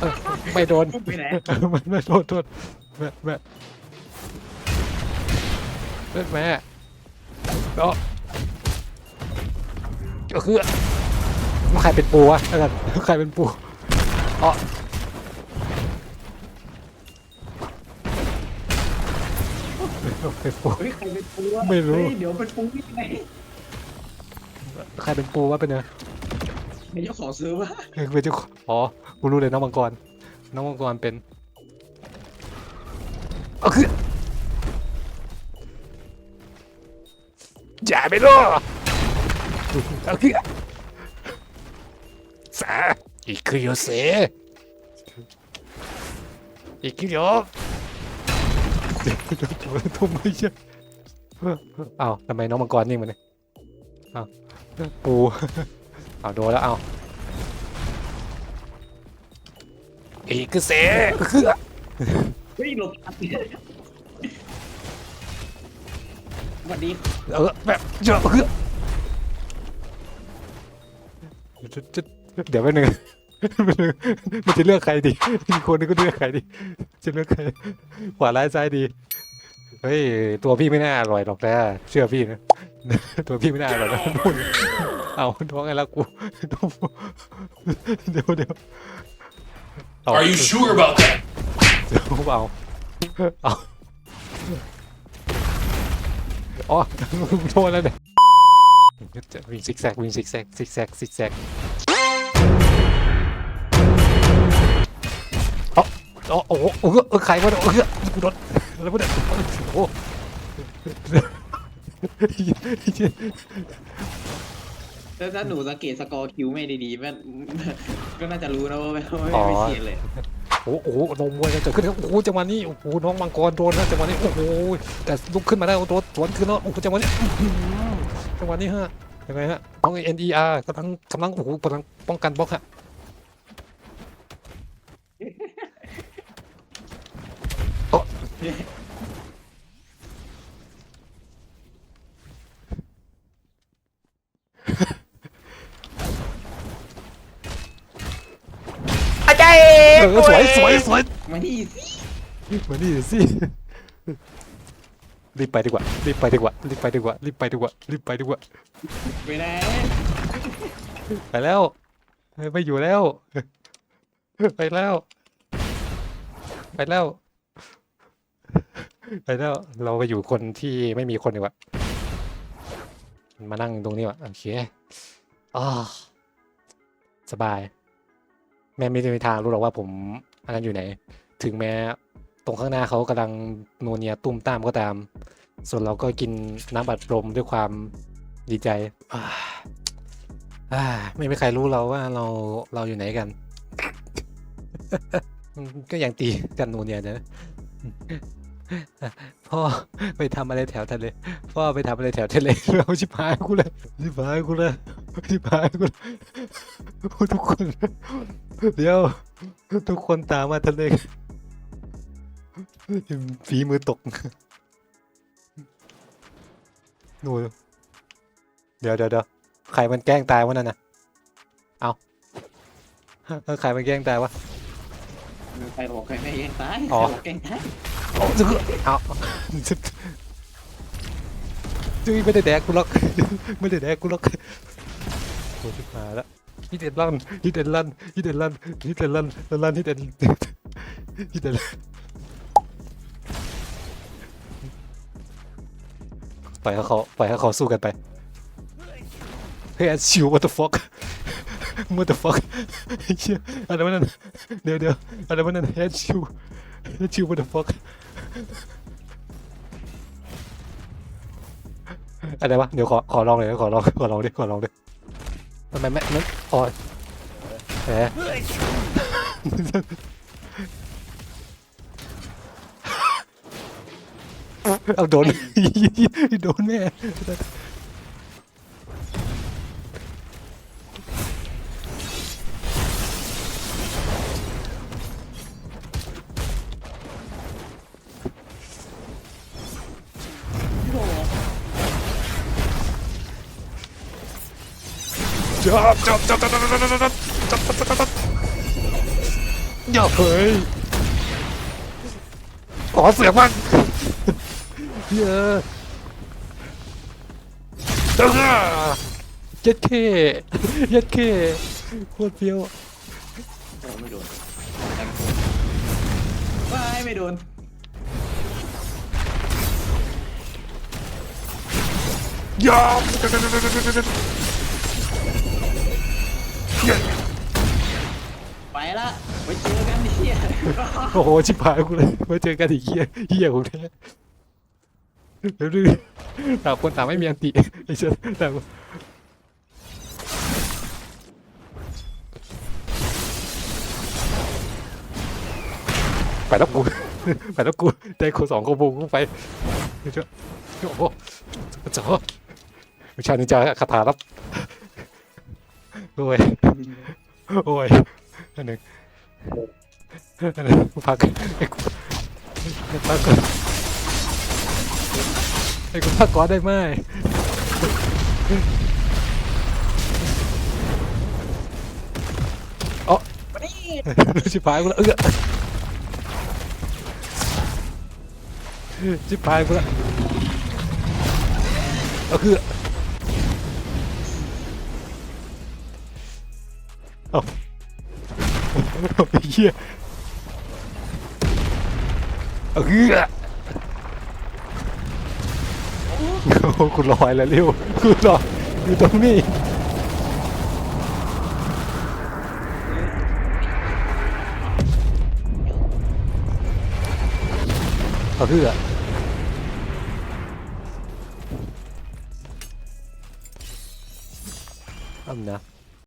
เออไม่โดนไปไหน มันไม่โดนโดนแม่แม่แม่แม่ก็ก็คือใครเป็นปูวะแล้วกันใครเป็นปูอ๋อเป็นปู เฮ้ยใครเป็นปูวะไม่รู้ เฮ้ยเดี๋ยวเป็นปูที่ไหน ใครเป็นปูวะเป็นเนอะ เป็นเจ้าของซื้อวะ เออเป็นเจ้าของอ๋อกูรู้เลยน้องมังกรน้องมังกรเป็นเอาคืออย่าไปล่อเอาคือさあ行くよせ行くよทำไมใช่อ้าวทำไมน้องมังกรนิ่งมันเนี่ยอ้าวปู เอาโดนแล้วเอาอีกเสคือเฮ้ยหลบทันสวัสดีเออแบบเยอะคือจะจะเดี๋ยวแป๊บนึงมันจะเลือกใครดีอีกคนนึงก็เลือกใครดีจะเลือกใครขวาร้ายซ้ายดีเฮ้ยตัวพี่ไม่น่าอร่อยหรอกนะเชื่อพี่นะตัวพี่ไม่น่าอร่อยนะพูด เอาท้องไงแล้วกูเดี๋ยวเดี๋ยวเอา Are you sure about that? เดี๋ยวเอาเอาอ๋อโทษแล้วเนี่ยจะวิ่งซิกแซกวิ่งซิกแซกซิกแซกซิกแซกอ๋ออ๋อโอ้โหโอ้โหเออใครวะเนี่ยเออกูโดนอะไรวะเนี่ยโอ้โห ถ้าถ้าหนูสังเกตสกอร์คิวไม่ดีๆมันก็น่าจะรู้นะว่าไม่ไม่ไม่เสียเลยโอ้โหโอ้โหนมมวยกันเกิดขึ้นแล้วโอ้โหจังหวะนี้โอ้โหน้องมังกรโดนนะจังหวะนี้โอ้โหแต่ลุกขึ้นมาได้โอ้โหสวนขึ้นแล้วโอ้โหจังหวะนี้อื้อหือจังหวะนี้ฮะยังไงฮะน้อง NER กำลังกำลังโอ้โหกำลังป้องกันบล็อกฮะโอ้เออสวยสวยสวยมาที่สิมานี่สิรีบไปดีกว่ารีบไปดีกว่ารีบไปดีกว่ารีบไปดีกว่ารีบไปดีกว่าไปไหนไปแล้วเฮ้ยไม่อยู่แล้ว ไปแล้ว ไปแล้ว ไปแล้ว เราไปอยู่คนที่ไม่มีคนดีกว่ามานั่งตรงนี้วะโอเคอ๋อสบาย แม่ไม่มีทางรู้หรอกว่าผมอันนั้นอยู่ไหน ถึงแม้ตรงข้างหน้าเขากำลังโนเนียตุ้มตามก็ตาม ส่วนเราก็กินน้ำบัดลมด้วยความดีใจอ่าไม่มีใครรู้เราว่าเราเราอยู่ไหนกัน ก็ยังตีกันโนเนียนะพ่อไปทำอะไรแถวทะเลพ่อไปทำอะไรแถวทะเลเราชิบหายกูเลยชิบหายกูเลยชิบหายกูเลยทุกคน เดี๋ยว ทุกคนตามมาทะเลฝีมือตกหนูเดี๋ยวเดี๋ยวเดี๋ยวใครมันแกล้งตายวะนั่นน่ะเอาเออใครมันแกล้งตายวะใครบอกใครไม่แกล้งตายอ๋อใครบอกแกล้งตายเอาซึกเอาจุ้ยไม่ได้แดกกูหรอกไม่ได้แดกกูหรอกโอ้ชิบหายแล้ว ฮิตเดนลันฮิตเดนลันฮิตเดนลันฮิตเดนลันลันฮิตเดนฮิตเดนปล่อยให้เขาปล่อยให้เขาสู้กันไปเฮ้ยชิว what the fuck what the fuck เชี่ยอะไรวะนั่นเดี๋ยวเดี๋ยวอะไรวะนั่น head ชิว head ชิว what the fuck อะไรวะเดี๋ยวขอขอลองเลยขอลองขอลองดิขอลองดิ ทำไมแม่ไม่อ๋อแหมเอาโดน โดนแม่ จับจับจับจับจับจับจับจับจับจับอย่าเฮ้ยขอเสียงมันเยอะเด้อเย็ดเคเย็ดเคโคตรเฟี้ยวไม่โดนว้ายไม่โดนยอม ละไว้เจอกันเฮียโอ้โหชิบหายกูเลยมาเจอกันอีกเหี้ยเหี้ยของแท้เดี๋ยวดื้อต่างคนต่างไม่มีอันติไอ้เชี่ยต่างคนไปแล้วกู ไปแล้วกูได้คนสองโคบูกูไปเจ้าโอ้โหเจ้าวิชานินจาคาถารับโอ้ยโอ้ย อันหนึ่งอันหนึ่งพักไอ้กูไอ้พักก่อนไอ้กูพักก่อนได้ไหมมานี่ชิบหายกูละเออชิบหายกูละเอาคือ ไอ้เหี้ยเกือโอ้คุณลอยแล้วเร็วคุณลอยอยู่ตรงนี้เอาคืออั